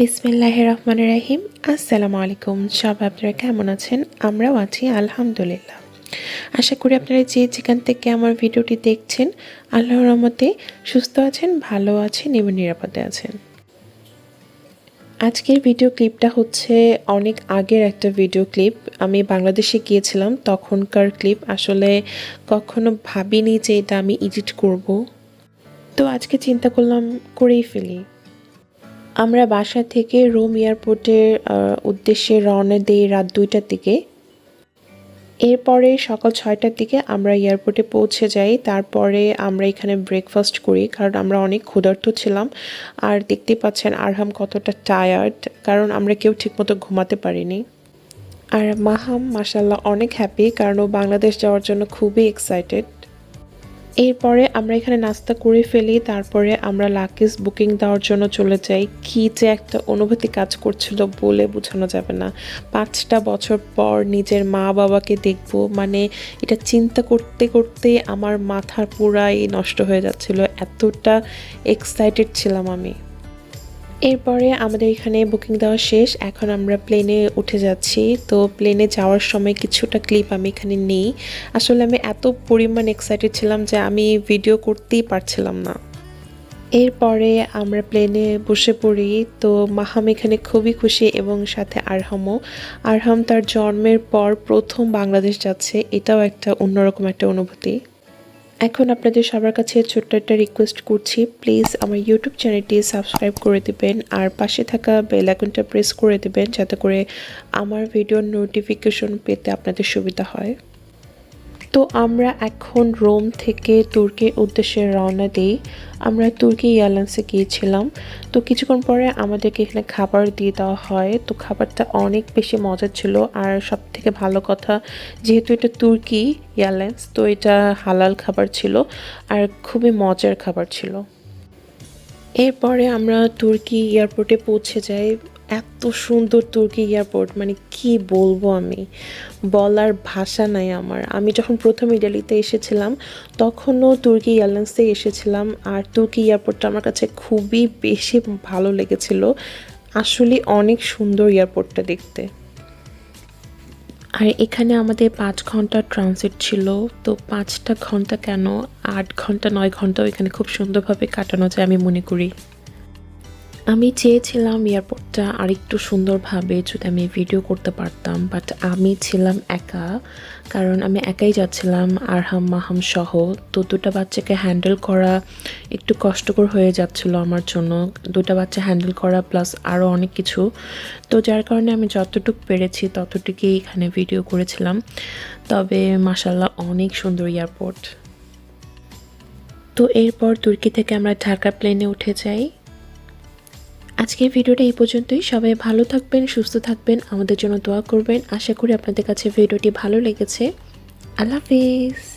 বিসমিল্লাহ রহমান রাহিম। আসসালামু আলাইকুম। সব আপনারা কেমন আছেন? আমরাও আছি, আলহামদুলিল্লাহ। আশা করি আপনারা যে যেখান থেকে আমার ভিডিওটি দেখছেন আল্লাহ রহমতে সুস্থ আছেন, ভালো আছেন এবং নিরাপদে আছেন। আজকের ভিডিও ক্লিপটা হচ্ছে অনেক আগের একটা ভিডিও ক্লিপ। আমি বাংলাদেশে গিয়েছিলাম, তখনকার ক্লিপ। আসলে কখনো ভাবিনি যে এটা আমি এডিট করব। তো আজকে চিন্তা করলাম, করেই ফেলি। আমরা বাসা থেকে রোম এয়ারপোর্টের উদ্দেশ্যে রওনা দিই রাত দুইটার দিকে। এরপরে সকাল ছয়টার দিকে আমরা এয়ারপোর্টে পৌঁছে যাই। তারপরে আমরা এখানে ব্রেকফাস্ট করি, কারণ আমরা অনেক ক্ষুধার্ত ছিলাম। আর দেখতে পাচ্ছেন আরহাম কতটা টায়ার্ড কারণ আমরা কেউ ঠিকমতো ঘুমাতে পারিনি। আর মাহাম মাসাল্লাহ অনেক হ্যাপি কারণ ও বাংলাদেশ যাওয়ার জন্য খুবই এক্সাইটেড এরপরে আমরা এখানে নাস্তা করে ফেলি, তারপরে আমরা লাকিস বুকিং দেওয়ার জন্য চলে যাই। কি যে একটা অনুভূতি কাজ করছিল বলে বোঝানো যাবে না। পাঁচটা বছর পর নিজের মা বাবাকে দেখব মানে এটা চিন্তা করতে করতে আমার মাথা পুরাই নষ্ট হয়ে যাচ্ছিল। এতটা এক্সাইটেড ছিলাম আমি। এরপরে আমাদের এখানে বুকিং দেওয়া শেষ। এখন আমরা প্লেনে উঠে যাচ্ছি। তো প্লেনে যাওয়ার সময় কিছুটা ক্লিপ আমি এখানে নেই। আসলে আমি এত পরিমাণ এক্সাইটেড ছিলাম যে আমি ভিডিও করতেই পারছিলাম না। এরপরে আমরা প্লেনে বসে পড়ি। তো মাহাম এখানে খুবই খুশি এবং সাথে আরহামও। আরহাম তার জন্মের পর প্রথম বাংলাদেশ যাচ্ছে। এটাও একটা অন্যরকম একটা অনুভূতি। এখন আপনাদের সবার কাছে ছোট্ট একটা রিকোয়েস্ট করছি। প্লিজ আমার ইউটিউব চ্যানেলটি সাবস্ক্রাইব করে দেবেন আর পাশে থাকা বেল আইকনটা প্রেস করে দেবেন যাতে করে আমার ভিডিওর নোটিফিকেশন পেতে আপনাদের সুবিধা হয়। তো আমরা এখন রোম থেকে তুর্কির উদ্দেশ্যে রওনা দিই। আমরা তুর্কি এয়ারলাইন্সে গিয়েছিলাম। তো কিছুক্ষণ পরে আমাদেরকে এখানে খাবার দিয়ে দেওয়া হয়। তো খাবারটা অনেক বেশি মজার ছিল। আর সব থেকে ভালো কথা, যেহেতু এটা তুর্কি এয়ারলাইন্স, তো এটা হালাল খাবার ছিল আর খুবই মজার খাবার ছিল। এরপরে আমরা তুর্কি এয়ারপোর্টে পৌঁছে যাই। এত সুন্দর তুর্কি এয়ারপোর্ট মানে কি বলব আমি? বলার ভাষা নাই আমার। আমি যখন প্রথম ইটালিতে এসেছিলাম, তখনও তুর্কি এয়ারলাইন্সে এসেছিলাম আর তুর্কি এয়ারপোর্টটা আমার কাছে খুবই বেশি ভালো লেগেছিল। আসলে অনেক সুন্দর এয়ারপোর্টটা দেখতে। আর এখানে আমাদের পাঁচ ঘণ্টা ট্রানজিট ছিল, তো পাঁচটা ঘণ্টা কেন? আট ঘণ্টা, নয় ঘন্টাও এখানে খুব সুন্দরভাবে কাটানো যায় আমি মনে করি। আমি চেয়েছিলাম এয়ারপোর্টটা আরেকটু সুন্দরভাবে যদি আমি ভিডিও করতে পারতাম বাট আমি ছিলাম একা, কারণ আমি একাই যাচ্ছিলাম আরহাম, মাহাম সহ। তো দুটো বাচ্চাকে হ্যান্ডেল করা একটু কষ্টকর হয়ে যাচ্ছিল আমার জন্য। দুটো বাচ্চা হ্যান্ডেল করা প্লাস আরও অনেক কিছু। তো যার কারণে আমি যতটুকু পেরেছি ততটুকুই এখানে ভিডিও করেছিলাম। তবে মাসাল্লাহ অনেক সুন্দর এয়ারপোর্ট। তো এরপর তুর্কি থেকে আমরা ঢাকা প্লেনে উঠে যাই। আজকের ভিডিওটা এই পর্যন্তই। সবাই ভালো থাকবেন, সুস্থ থাকবেন, আমাদের জন্য দোয়া করবেন। আশা করি আপনাদের কাছে ভিডিওটি ভালো লেগেছে। আল্লাহ হাফিজ।